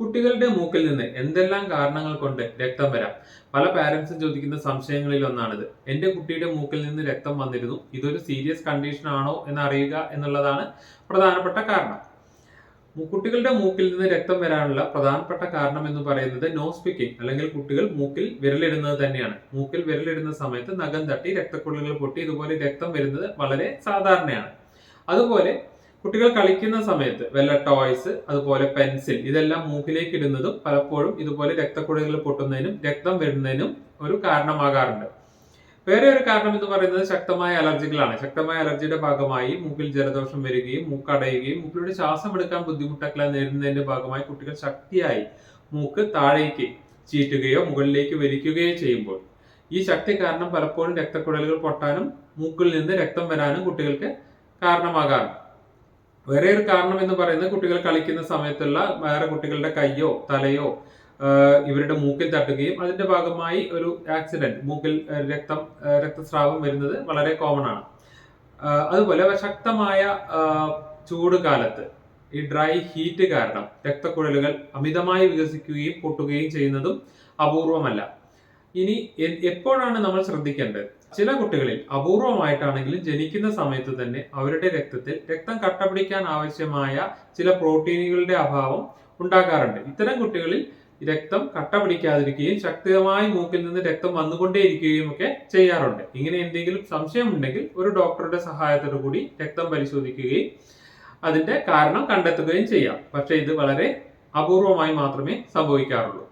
കുട്ടികളുടെ മൂക്കിൽ നിന്ന് എന്തെല്ലാം കാരണങ്ങൾ കൊണ്ട് രക്തം വരാം? പല പാരന്റ്സും ചോദിക്കുന്ന സംശയങ്ങളിൽ ഒന്നാണിത്. എന്റെ കുട്ടിയുടെ മൂക്കിൽ നിന്ന് രക്തം വന്നിരുന്നു. ഇതൊരു സീരിയസ് കണ്ടീഷൻ ആണോ എന്ന് അറിയുക എന്നുള്ളതാണ് പ്രധാനപ്പെട്ട കാരണം. കുട്ടികളുടെ മൂക്കിൽ നിന്ന് രക്തം വരാനുള്ള പ്രധാനപ്പെട്ട കാരണം എന്ന് പറയുന്നത് നോസ് പിക്കിംഗ് അല്ലെങ്കിൽ കുട്ടികൾ മൂക്കിൽ വിരലിടുന്നത് തന്നെയാണ്. മൂക്കിൽ വിരലിടുന്ന സമയത്ത് നഖം തട്ടി രക്തക്കുള്ളികൾ പൊട്ടി ഇതുപോലെ രക്തം വരുന്നത് വളരെ സാധാരണയാണ്. അതുപോലെ കുട്ടികൾ കളിക്കുന്ന സമയത്ത് വല്ല ടോയ്സ് അതുപോലെ പെൻസിൽ ഇതെല്ലാം മൂക്കിലേക്ക് ഇടുന്നതും പലപ്പോഴും ഇതുപോലെ രക്തക്കുഴലുകൾ പൊട്ടുന്നതിനും രക്തം വരുന്നതിനും ഒരു കാരണമാകാറുണ്ട്. വേറെ ഒരു കാരണം എന്ന് പറയുന്നത് ശക്തമായ അലർജികളാണ്. ശക്തമായ അലർജിയുടെ ഭാഗമായി മൂക്കിൽ ജലദോഷം വരികയും മൂക്കടയുകയും മൂക്കിലൂടെ ശ്വാസം എടുക്കാൻ ബുദ്ധിമുട്ടൊക്കെ നേരിടുന്നതിന്റെ ഭാഗമായി കുട്ടികൾ ശക്തിയായി മൂക്ക് താഴേക്ക് ചീറ്റുകയോ മുകളിലേക്ക് വലിക്കുകയോ ചെയ്യുമ്പോൾ ഈ ശക്തി കാരണം പലപ്പോഴും രക്തക്കുഴലുകൾ പൊട്ടാനും മൂക്കിൽ നിന്ന് രക്തം വരാനും കുട്ടികൾക്ക് കാരണമാകാറുണ്ട്. വേറെ ഒരു കാരണം എന്ന് പറയുന്നത് കുട്ടികൾ കളിക്കുന്ന സമയത്തുള്ള വേറെ കുട്ടികളുടെ കൈയോ തലയോ ഇവരുടെ മൂക്കിൽ തട്ടുകയും അതിന്റെ ഭാഗമായി ഒരു ആക്സിഡന്റ് മൂക്കിൽ രക്തം രക്തസ്രാവം വരുന്നത് വളരെ കോമൺ ആണ്. അതുപോലെ ശക്തമായ ചൂട് കാലത്ത് ഈ ഡ്രൈ ഹീറ്റ് കാരണം രക്തക്കുഴലുകൾ അമിതമായി വികസിക്കുകയും പൊട്ടുകയും ചെയ്യുന്നതും അപൂർവമല്ല. ഇനി എപ്പോഴാണ് നമ്മൾ ശ്രദ്ധിക്കേണ്ടത്? ചില കുട്ടികളിൽ അപൂർവമായിട്ടാണെങ്കിലും ജനിക്കുന്ന സമയത്ത് തന്നെ അവരുടെ രക്തത്തിൽ രക്തം കട്ടപിടിക്കാൻ ആവശ്യമായ ചില പ്രോട്ടീനുകളുടെ അഭാവം ഉണ്ടാകാറുണ്ട്. ഇത്തരം കുട്ടികളിൽ രക്തം കട്ട പിടിക്കാതിരിക്കുകയും ശക്തമായി മൂക്കിൽ നിന്ന് രക്തം വന്നുകൊണ്ടേയിരിക്കുകയും ഒക്കെ ചെയ്യാറുണ്ട്. ഇങ്ങനെ എന്തെങ്കിലും സംശയമുണ്ടെങ്കിൽ ഒരു ഡോക്ടറുടെ സഹായത്തോടു കൂടി രക്തം പരിശോധിക്കുകയും അതിന്റെ കാരണം കണ്ടെത്തുകയും ചെയ്യാം. പക്ഷേ ഇത് വളരെ അപൂർവമായി മാത്രമേ സംഭവിക്കാറുള്ളൂ.